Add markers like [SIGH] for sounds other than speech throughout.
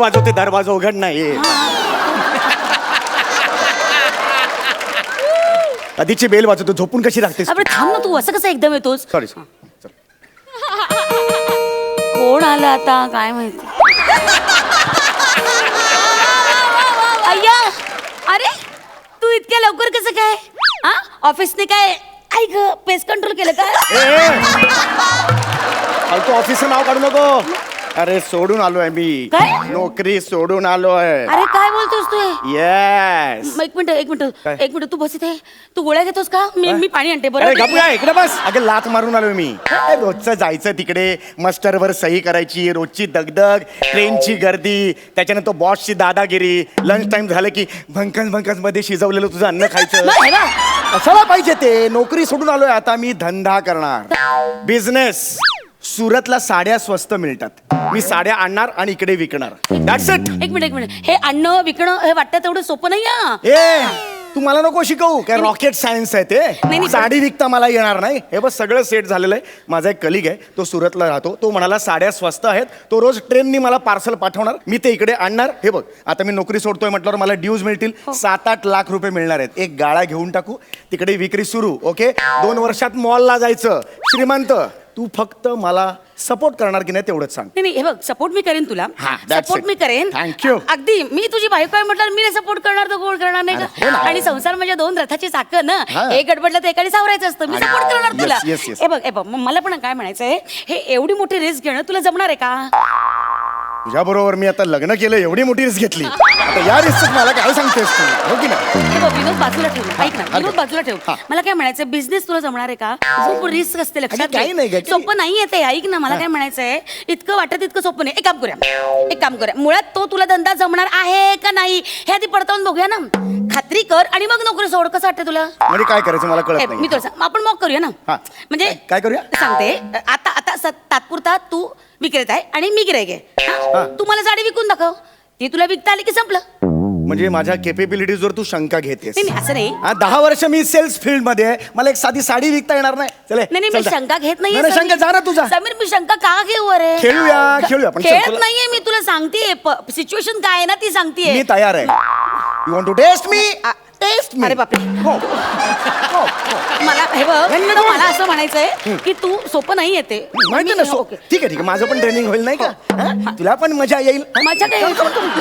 वाजवते दरवाजा उघड नाही आधीची बेल वाजवतो झोपून कशी अरे थांब ना तू असं कसं एकदम येतोस? सॉरी कोण आलं आता? काय माहिती? अय्या! अरे तू इतक्या लवकर कसं काय? हा? ऑफिसने काय ऐक पेस कंट्रोल केलं का? फालतू ऑफिसचं नाव काढू नको. अरे सोडून आलोय मी. काय? नोकरी सोडून आलोय. अरे काय बोलतोस तू हे? येस एक मिनिट एक मिनिट काय? एक मिनिट तू बस इथे. तू गोळ्या घेतोस का? मी मी पाणी आणते अरे गप्प बरं आहे, इकडे बस. अगं लात मारून आलोय मी. ए, रोजचं जायचं तिकडे मस्टरवर सही करायची रोजची दगदग ट्रेनची गर्दी त्याच्यानंतर तो बॉसची दादागिरी. लंच टाइम झालं की भंकस भंकसमध्ये शिजवलेलं तुझं अन्न खायचं. कशाला पाहिजे ते? नोकरी सोडून आलोय आता मी धंदा करणार. बिझनेस सुरतला साड्या स्वस्त मिळतात. मी साड्या आणणार आणि इकडे विकणार. दॅट्स इट एक मिनिट एक मिनिट. हे आणणं विकणं हे वाटतं तेवढं सोपं नाही हा ए तू मला नको शिकवू काय रॉकेट सायन्स आहे नाही. ते साडी विकता मला येणार नाही. हे बस सगळं सेट झालेलं आहे. माझा एक कलिग आहे तो सुरतला राहतो. तो म्हणाला साड्या स्वस्त आहेत. तो रोज ट्रेननी मला पार्सल पाठवणार. मी ते इकडे आणणार. हे बघ आता मी नोकरी सोडतोय म्हटल्यावर मला ड्यूज मिळतील. हो. सात आठ लाख रुपये मिळणार आहेत. एक गाळा घेऊन टाकू. तिकडे विक्री सुरू ओके दोन वर्षात मॉलला जायचं. श्रीमंत. तू फक्त मला सपोर्ट करणार की नाही तेवढंच सांग नाही नाही हे बघ सपोर्ट मी करेन तुला हा, that's सपोर्ट it. मी करेन Thank you. अगदी मी तुझी बायको आहे म्हटलं मी सपोर्ट करणार तर कोण करणार नाही अरे, का ना. आणि संसार म्हणजे दोन रथाची चाकं ना हा. एक गडबडलं तर एकाने सावरायचं असतं मी अरे, सपोर्ट करणार yes, तुला yes, yes. हे बघ हे बघ मला पण काय म्हणायचंय हे एवढी मोठी रिस्क घेणं तुला जमणार आहे का तुझ्या बरोबर मी आता लग्न केलं एवढी मोठी रिस्क घेतली. आता या रिस्क मला काय सांगतेस तू? हो की नाही? हे बघ विनोद बाजूला ठेव. ऐक ना विनोद बाजूला ठेव. मला काय म्हणायचं बिझनेस तुला जमणार आहे का? खूप रिस्क असते लक्षात काही नाही घे. सोपं नाहीये ते ऐक ना मला काय म्हणायचंय इतकं वाटत इतकं सोपं नाही. एक काम करूया. एक काम करूया. मुळात तो तुला धंदा जमणार आहे का नाही हे आधी पडताळून बघूया ना. खात्री कर आणि मग नोकरी सोड. कसं वाटतं तुला? म्हणजे काय करायचं मला ए, कळत मी नाही तुला सांग आपण मग करूया ना. हा. म्हणजे काय- काय करूया? सांगते आता आता स- तात्पुरता तू विक्रेता आहे आणि मी गिरायक आहे. हा? तू मला साडी विकून दाखव. ती तुला विकता आली की संपलं. म्हणजे माझ्या केपेबिलिटीजवर तू शंका घेतेस. नाही असं नाही. हा, दहा वर्ष मी सेल्स फील्डमध्ये आहे. मला एक साधी साडी विकता येणार नाही. चले नाही नाही चल मी जा. शंका घेत नाही, शंका जा ना तुझा. समीर मी शंका का घेऊ अरे? खेळूया, खेळूया, आपण खेळत. नाहीये मी तुला सांगते सिच्युएशन काय आहे ना ती सांगतेय. मी तयार आहे. You want to test me test me अरे बापरे हो हो, हो. मला हे बघ तर. मला असं म्हणायचंय की तू सोपं नाही येते माहिती ना सो- ठीक आहे ठीक आहे माझं पण ट्रेनिंग होईल नाही का हा? तुला पण मजा येईल हा? मजा काय चल, चल, चल.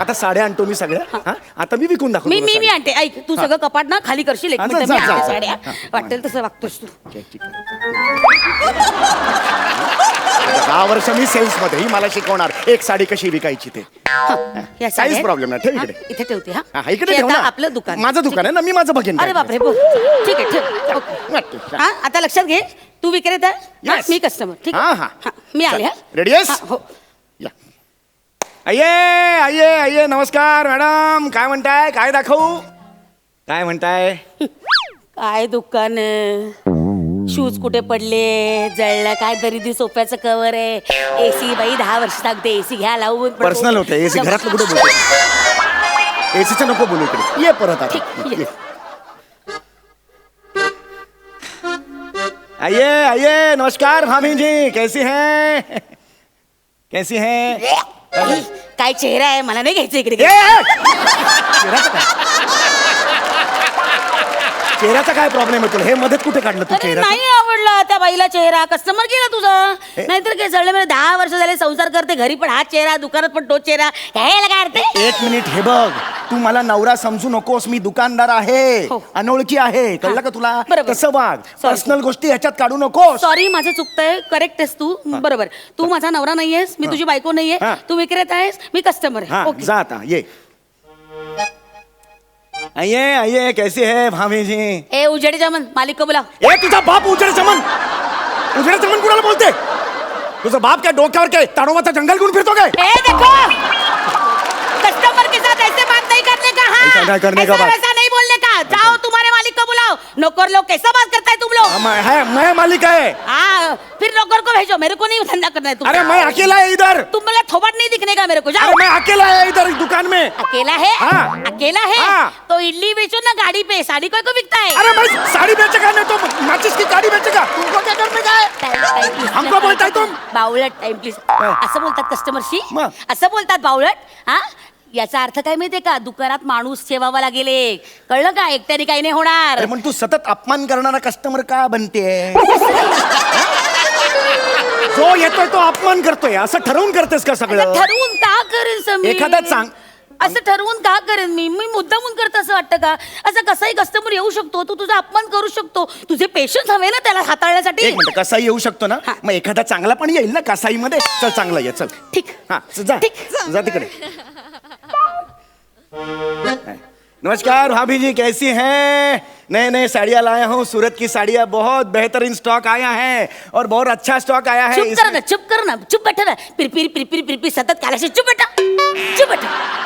आता साड्या आणतो मी सगळ्या हा? आता मी विकून दाखवतो मी तुला मी मी साड्या. आणते ऐक तू सगळं कपाट ना खाली करशील एक हा, जा, मिनिट मी जा, जा, आणते जा. साड्या हा. वाटेल तसं वागतोस तू ठीक, ठीक आहे. दहा वर्ष मी सेल्समध्ये ही मला शिकवणार. एक साडी कशी विकायची ते? हा, या साड्या. आहेत. problem नाही, ठेव हा, इकडे. इथे ठेवते हा. हा, इकडे ठेव आता ना. आपलं दुकान. माझं दुकान आहे ना मी माझं बघेन अरे बापरे ठीक आहे ठेव. ओके. हा. आता लक्षात घे. तू विक्रेता हा, Yes. मी कस्टमर ठीक हा, आहे. हा. हा, मी आले हा. Ready आहेस? हा, हो. या. आये आये आये नमस्कार मॅडम. काय म्हणताय? काय दाखवू? काय म्हणताय? [LAUGHS] काय दुकान शूज कुठे पडले जळलं काय दरिदी सोफ्याचं कवर आहे. एसी बाई दहा वर्ष लागते एसी घ्या लावून पण- पर्सनल होतं एसी घरातलं कुठे बोलतो? एसीचं नको बोलू इकडे. ये परत आता. ये. आइए आइए नमस्कार भाभी जी कैसी हैं? [LAUGHS] कैसी हैं? [LAUGHS] काय चेहरा आहे? मला नाही घ्यायचं इकडे. [LAUGHS] चेहऱ्याचा काय प्रॉब्लेम आहे तुला? हे मध्येच कुठे काढलं तू अरे चेहरा नाही आवडला त्या बाईला चेहरा. कस्टमर गेला तुझा. नाहीतर काय जळले मला दहा वर्ष झाले संसार करते घरी पण हा चेहरा दुकानात पण तो चेहरा. ह्याला काय अर्थ आहे? एक मिनिट हे बघ. तू मला नवरा समजू नकोस. मी दुकानदार आहे. हो. अनोळखी आहे. कळलं का तुला? बरोबर. तसं वाग. Sorry. पर्सनल गोष्टी ह्याच्यात काढू नकोस. सॉरी माझं चुकतंय. करेक्ट आहेस तू. बरोबर. तू माझा नवरा नाहीयेस. मी तुझी बायको नाहीये. हा. तू विक्रेता आहेस. मी कस्टमर हाँ. आहे ओके जा आता. ये. आइए आइए कैसे है भाभी जी? ए उजड़े चमन मालिक को बोला ए तुझा बाप उजेडे चमन। उजड़े चमन कुणाला बोलते? तुझा बाप काय डोक्यावर काय ताडोबाचा जंगल फिर फिरतो काय ए देखो कस्टमर के साथ ऐसे बात नहीं करने का हाँ। ऐसा करने का बात. जाओ। नौकर लोग कैसा बात करता है तुम लोग? मैं है मैं मालिक है। हाँ फिर नौकर को भेजो मेरे को नहीं धंधा करना है तुम। अरे मैं अकेला है इधर। तुम मला थोबट नहीं दिखने का मेरे को जाओ। अरे मैं अकेला है इधर दुकान में। अकेला है? हाँ। अकेला है? हाँ। तो इडली बेचो ना गाड़ी पे साड़ी कोई को बिकता है? अरे मैं साड़ी बेचेगा नहीं तो माचिस की गाड़ी बेचेगा। तुमको क्या करने का है टाइम- टाइम प्लीज. हमको बोलताय तुम? बावळट टाइम प्लीज हा. असं बोलतात कस्टमरशी मग? असं बोलतात बावळट हा? याचा अर्थ काय माहितीये का? दुकानात माणूस ठेवावा लागेल एक. कळलं का? एकट्याने काही नाही होणार. अरे पण तू सतत अपमान करणारा कस्टमर का बनते? [LAUGHS] जो येतोय तो अपमान करतोय. असं ठरवून करतेस का सगळं? ठरवून का करेन समीर? एखादा चांग- असं ठरवून का करेन मी मी मुद्दामून करत असं वाटतं का? असं कसाही कस्टमर येऊ शकतो तू तुझा अपमान करू शकतो. तुझे पेशन्स हवे ना त्याला हाताळण्यासाठी? एक मिनिट कसाई येऊ शकतो ना? हा. मग एखादा चांगला पण येईल ना कसाई मध्ये चल चांगला ये चल. ठीक. हा जा. ठीक. जा तिकडे. नमस्कार भाभी जी कैसी हैं? नए नए साड़ियाँ लाया हूँ। सूरत की साड़ियाँ बहुत बेहतरीन स्टॉक आया है और बहुत अच्छा स्टॉक आया है। चुप कर ना चुप कर ना चुप बैठा ना पिरपिर पिरपिर पिरपिर सतत काला से चुप बैठा। चुप बैठा।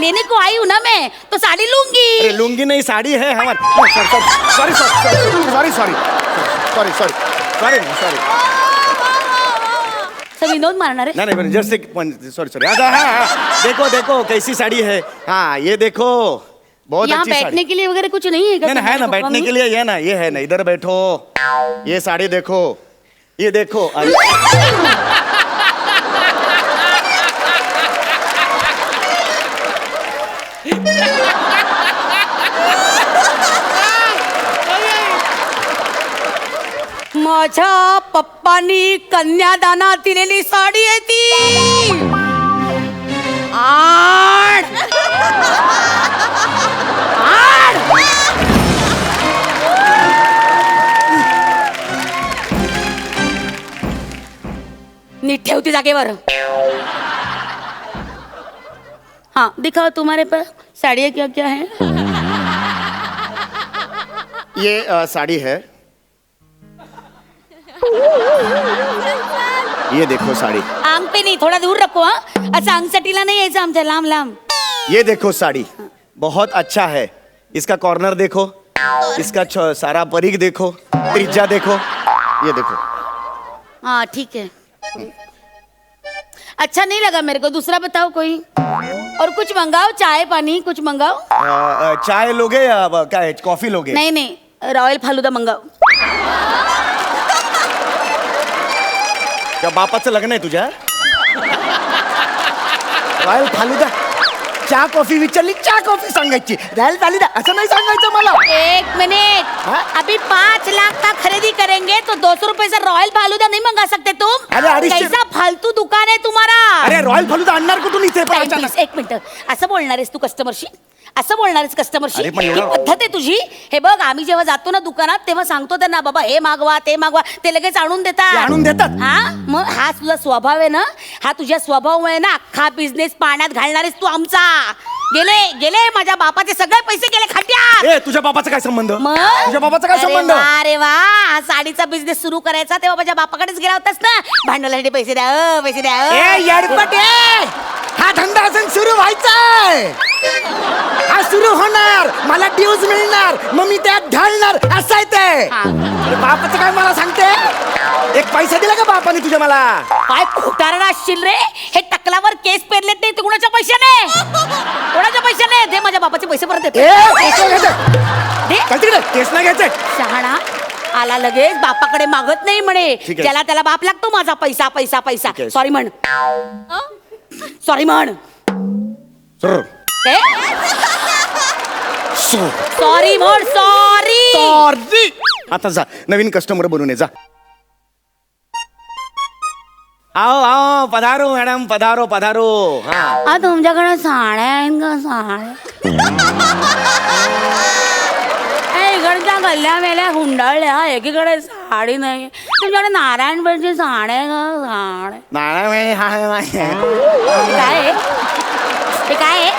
लेने को आई हूँ ना मैं तो साड़ी लूँगी। अरे लुंगी नहीं साड़ी है हमारी। Sorry sorry sorry sorry sorry sorry sorry sorry सब विनोद मारणार आहे नहीं नहीं जस्ट एक सॉरी सॉरी हाँ हाँ देखो देखो कैसी साड़ी है। हाँ ये देखो बहुत अच्छी साड़ी। बैठने के लिए वगैरह कुछ नहीं है नहीं है ना बैठने के लिए ये ना ये है ना इधर बैठो। ये साड़ी देखो ये देखो [LAUGHS] माझ्या पप्पानी कन्यादानात दिलेली साडी आहे ती. आण आण नीट ठेवती जागेवर. हाँ दिखाओ तुम्हारे पास साड़ियाँ क्या क्या है? ये आ, साड़ी है। ये देखो साड़ी। आंग पे नहीं थोड़ा दूर रखो हाँ। अच्छा अंगसटीला नहीं यायचं आमच्या लांब लांब ये देखो साड़ी बहुत अच्छा है। इसका कॉर्नर देखो इसका छ- सारा परीक देखो त्रिज्या देखो। ये देखो। हाँ ठीक है। अच्छा नहीं लगा मेरे को दूसरा बताओ कोई। और कुछ मंगाओ चाय पानी कुछ मंगाओ? अ, अ, चाय लोगे या ब- क्या कॉफ़ी लोगे? नहीं नहीं रॉयल फालूदा मंगाओ। त्या बापाचं लग्न आहे तुझ्या? रॉयल फालुदा. चहा कॉफी विचारली चहा कॉफी सांगायची. रॉयल फालुदा असं नाही सांगायचं मला. एक मिनट. हाँ? अभी पाँच लाख का खरीदी करेंगे? तो दो सौ रुपए से रॉयल फालुदा नहीं मंगा सकते तुम? अरे, अडीचशे- कैसा फालतू दुकान है तुम्हारा? अरे रॉयल फालुदा आणणार कुठून इथे? पण Time, अचानक? please. एक मिनिट. असं बोलणार आहेस तू कस्टमरशी असं बोलणार आहेस कस्टमरशी अरे, पण ही एवढं- पद्धत आहे तुझी. हे बघ आम्ही जेव्हा जातो ना दुकानात तेव्हा सांगतो त्यांना बाबा हे मागवा ते मागवा. ते लगेच आणून ते देतात आणून देतात? हा? मग हा तुझा स्वभाव आहे ना? हा तुझ्या स्वभावामुळे ना अख्खा बिझनेस पाण्यात घालणारेस तू आमचा. गेले गेले माझ्या बापाचे सगळे पैसे गेले खड्ड्यात. ए तुझ्या बापाचा काय संबंध? मग? तुझ्या बापाचा काय अरे संबंध? वा, अरे वा हा साडीचा बिझनेस सुरू करायचा तेव्हा माझ्या बापाकडेच गेला होतास ना. भांडवलासाठी पैसे द्या अ, पैसे द्या अ. ए येडपट ए! हा धंदा अजून सुरू व्हायचाय. हा सुरू होणार. मला ड्यूज मिळणार. मग मी त्यात ढालणार असं आहे ते. अरे बापाचं काय मला सांगते? एक पैसा दिला का बापाने तुझ्या मला? काय खोटारडा असशील रे. हे टकलावर केस पेरलेत नाही ते कुणाच्या पैशाने? कोणाच्या पैशाने? दे माझ्या बापाचे पैसे परत ए देते केस नाही घ्यायचे. दे. चल तिकडे केस नाही घ्यायचे. शहाणा. आला लगेच. बापाकडे मागत नाही म्हणे. ठीक आहे. ज्याला त्याला बाप लागतो माझा पैसा पैसा पैसा. ठीक आहे. सॉरी म्हण. सॉरी म्हण. सर. सॉरी. म्हण सॉरी. सॉरी. आता जा नवीन कस्टमर बनून ये जा. आओ आओ पधारो मॅडम पधारो पधारो. हा. तुमच्याकडे साड्या आहेत का साड्या? गल्ल्या मेल्या हुंडाळल्या. एकीकडे साडी नाही. तुमच्याकडे नारायणपेठची साड्या आहे का? हा हे काय आहे? हे काय आहे?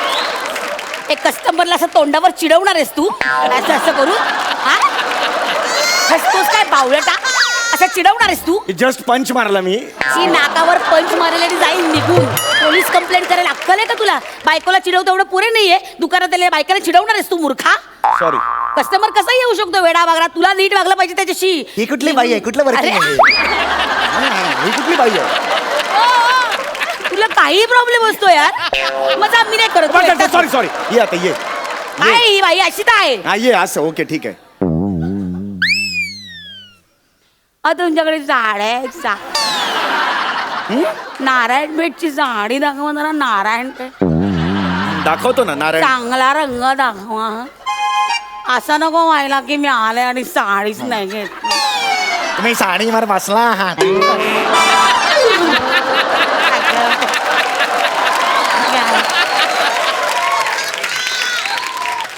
एक कस्टमरला असं तोंडावर चिडवणार आहेस तू? असं असं करून हा? हसतोस काय बावळटा असं चिडवणार आहेस तू? जस्ट पंच मारला मी. ची नाकावर पंच मारलेली जाईल निघून. पोलीस कंप्लेंट करायला अक्कल आहे का तुला? बायकोला चिडवतो एवढं पुरे नाहीये. दुकानात आलेल्या बायकोला चिडवणार आहेस तू मूर्खा? सॉरी कस्टमर कसा येऊ शकतो वेडा वागरा? तुला नीट वागलं पाहिजे त्याच्याशी. ही कुठली बाई आहे? कुठलं अरे, आहे? ही कुठली बाई आहे? तुला काही प्रॉब्लेम असतो यार. मजा मी नाही करत. तू एकटाच- सॉरी सॉरी ये आता ये. काय ही बाई अशी तर आहे. हा ये असं ओके ठीक आहे. अ तुमच्याकडे झाड आहे चा नारायण पेठची झाडी दाखवा जरा नारायण पेठ दाखवतो ना नारायण. चांगला रंग दाखवा असं नको व्हायला की मी आले आणि साडीच नाही घेत. तुम्ही साडीवर बसला आहात.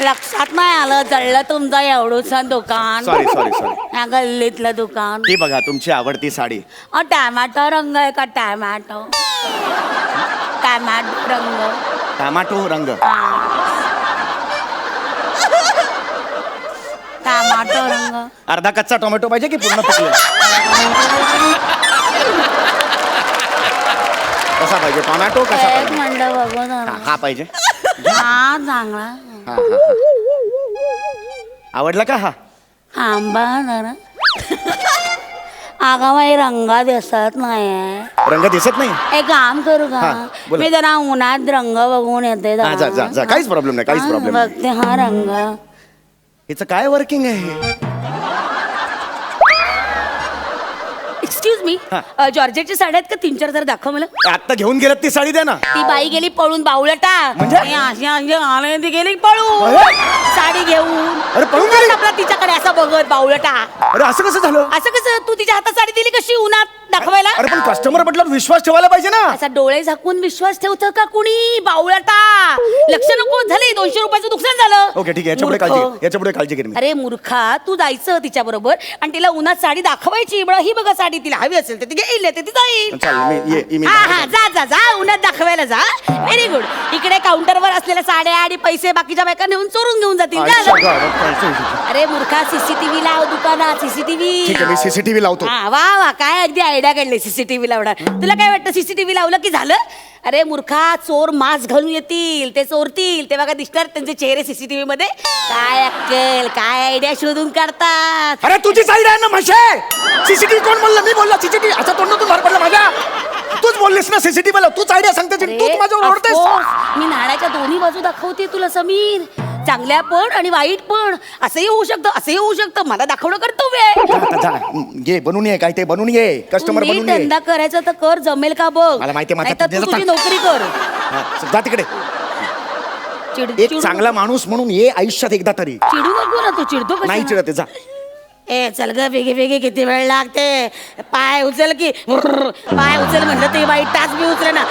लक्षात नाही आलं जळलं तुमचं एवढूच दुकान. सॉरी सॉरी सॉरी या गल्लीतलं दुकान. ही बघा तुमची आवडती साडी. अ टॅमॅटो रंग आहे का टॅमॅटो? टॅमॅटो रंग. टमाटो रंग. टॅमॅटो रंग. अर्धा कच्चा टोमॅटो पाहिजे की पूर्ण पिकले? कसा पाहिजे? टोमॅटो कसा एक पाहिजे? मिनिट बघू हा, जरा. हा पाहिजे. हा चांगला. हा, हा, हा. आवडला का हा? आंबा जरा. अगं बाई रंगा दिसत नाही रंग दिसत नाही? एक काम करू का? हा, बोला. मी जरा उन्हात रंग बघून येते हा, जा, जा, जा. काहीच problem नाही, काहीच problem नाही. बघते हा रंग. हिचं काय वर्किंग आहे एक्सक्यूज मी हा. जॉर्जेटची साड्या आहेत का? तीन चार जर दाखव मला. आता घेऊन गेलात ती साडी द्या ना. ती बाई गेली पळून बावळटा. म्हणजे? अशी अशी आले ती गेली पळून. अरे? साडी घेऊन. अरे, पळून गेली? आपला तिच्याकडे असा बघत बावळटा? अरे असं कसं झालं? असं कसं? तू तिच्या हातात साडी दिली कशी? उन्हात? दाखवायला? अरे पण कस्टमर म्हटलं विश्वास ठेवायला पाहिजे ना. असा डोळे झाकून विश्वास ठेवतं का कुणी? बावळटा लक्ष नको झाले दोनशे रुपयाचं नुकसान झालं. ओके ठीक आहे याच्यापुढे मूर्ख. काळजी याच्यापुढे काळजी घेईन मी अरे मूर्खा तू जायचं तिच्या बरोबर आणि तिला उन्हात साडी दाखवायची बरं ही बघा साडी तिला हवी असेल तर ती घेईल नाही तर ती जाईल. चल मी ये मी हा हा जा जा जा उन्हात दाखवायला जा. व्हेरी गुड इकडे काउंटरवर असलेल्या साड्या आणि पैसे बाकीच्या बायका नेऊन चोरून घेऊन जातील. आयुष्य झालं. गावात पैसे होते. अरे मूर्खा सीसीटीव्ही लाव दुकानात सीसीटीव्ही ठीक आहे मी सीसीटीव्ही लावतो. वा वा काय अगदी आयडिया काढले सीसीटीव्ही लावणार तुला काय वाटतं सीसीटीव्ही लावलं की झालं? अरे मूर्खा चोर मास्क घालून येतील ते चोरतील. ते बघा दिसणार त्यांचे चेहरे सीसीटीव्ही मध्ये. काय अक्कल काय आयडिया शोधून काढतात? अरे तुझी साईड आहे ना म्हशे? सीसीटीव्ही कोण बोलला? मी बोलला सीसीटीव्ही असा तोंडातून बाहेर पडला माझ्या. तूच बोललीस ना सीसीटीव्ही तूच आयडिया सांगते अरे, तूच माझ्यावर. मी नाण्याच्या दोन्ही बाजू दाखवते तुला समीर. चांगल्या पण आणि वाईट पण. असंही होऊ शकतं असंही होऊ शकतं. मला दाखवणं कर्तव्य आहे जा, आता जा. ये बनून ये काय ते बनून ये. कस्टमर नीट बनून ये. धंदा करायचा तर कर जमेल का बघ. मला माहिती आहे, माझा नाहीतर तू तुझ्याचा तुझी ताक- नोकरी कर. हा, जा तिकडे. चिड एक चिडू- चांगला माणूस म्हणून ये आयुष्यात एकदा तरी. चिडू नको ना तू चिडतो कशाला? नाही चिडते जा. ए चल ग वेगे वेगे किती वेळ लागते? पाय उचल की. पाय उचल म्हणलं ते बाई टाच बी उचल ना.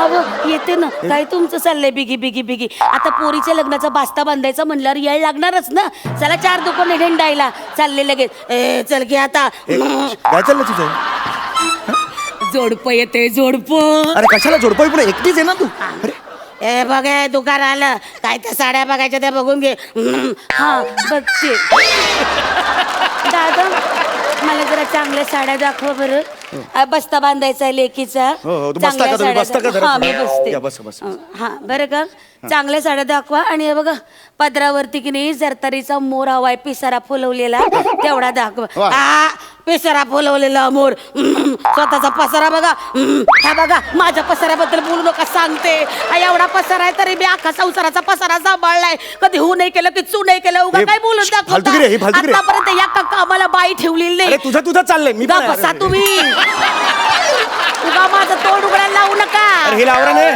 अहो येते ना. काय तुमचं चाललंय बिगी बिगी बिगी? आता पोरीच्या लग्नाचा बास्ता बांधायचा म्हणल्यावर येळ लागणारच ना. चला चार दुकान हिंडायला चालले लगेच. ए चल की आता. ए, काय चाललं तुझं? जोडप येते जोडप. अरे कशाला जोडपोय पुढे एकटीच आहे ना तू? अरे ए बघ ए, दुकान आलं. काय त्या साड्या बघायच्या त्या बघून घे. हं, हा बघते. दादा मला जरा चांगल्या साड्या दाखवा बरं. बस्ता बांधायचा आहे लेकीचा. हो, हो, तू चांगल्या बसता का तुम्ही? साड्या बसता का दाखवा. जरा हा मी या, बस, बस, हा बरं का? चांगल्या साड्या दाखवा. आणि हे बघा पदरावरती की नाही जरतारीचा मोर हवाय पिसारा फुलवलेला तेवढा दाखवा. वा. पिसारा फुलवलेला मोर हम्म, स्वतःचा पसारा बघा. हा बघा माझ्या पसाऱ्याबद्दल बोलू नका सांगते. हा एवढा पसारा आहे तरी मी अख्खा संसाराचा पसारा सांभाळलाय. कधी हो नाही केलं की चू नाही केलं उगा हे काय बोलून श- फालतूगिरी आहे, ही फालतूगिरी आहे. आतापर्यंत या का कामाला बाई ठेवलेली अरे नाही तुझं तुझं चाललंय मी पण- बसा तुम्ही [LAUGHS] उगा माझं तोंड उघडायला लावू नका. अरे आवरा नाही.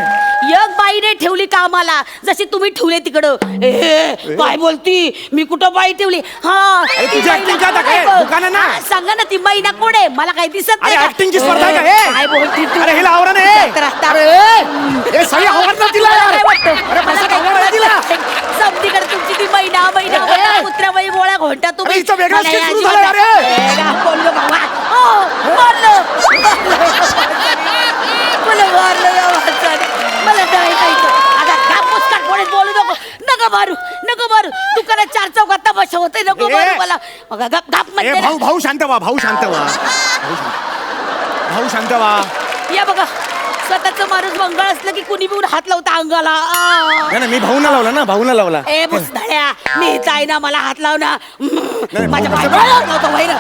एक बाईने ठेवली कामाला जशी तुम्ही ठेवले तिकडं ए काय बोलती मी कुठं बाई ठेवली हा अरे ती तुझी कोण आहे? दुकान आहे ना? हा, सांगा ना ती मैना कोण आहे मला काही दिसत अरे नाही का? acting ची स्पर्धा आहे का? ए, ए! काय बोलती तू अरे हिला आवरा नाही रस्ता- रस्ता- अरे ए, सही आवर ना तिला यार. काय वाटतं? अरे मला बसा काही आवर ना कळत तिला नाही. समधीकडे तुमची ती मैना मैना मैना कुत्र्याबाई गोळ्या घोंटा तुम्ही अरे हिचा वेगळाच मला खेळ या सुरू अजिबात झाला, अरे. नाही. ए, गा, बोललो बाबा. ओ, मारलं. मला मारलं या आता आता बोलू नको. नको मारू नको मारू. तू करा चार चौकात तमाशा होते नको ए. मला. बघा गप भाऊ भाऊ शांत व्हा भाऊ शांत व्हा. भाऊ शांत- भाऊ शांत व्हा. या बघा स्वतःच माणूस मंगळ असलं की कुणी बी हात लावता अंगाला. आ. नाही नाही, मी भाऊना लावला ना भाऊना लावला. ए बुसधाड्या मी जाय ना मला हात लाव ना. माझ्या पायाला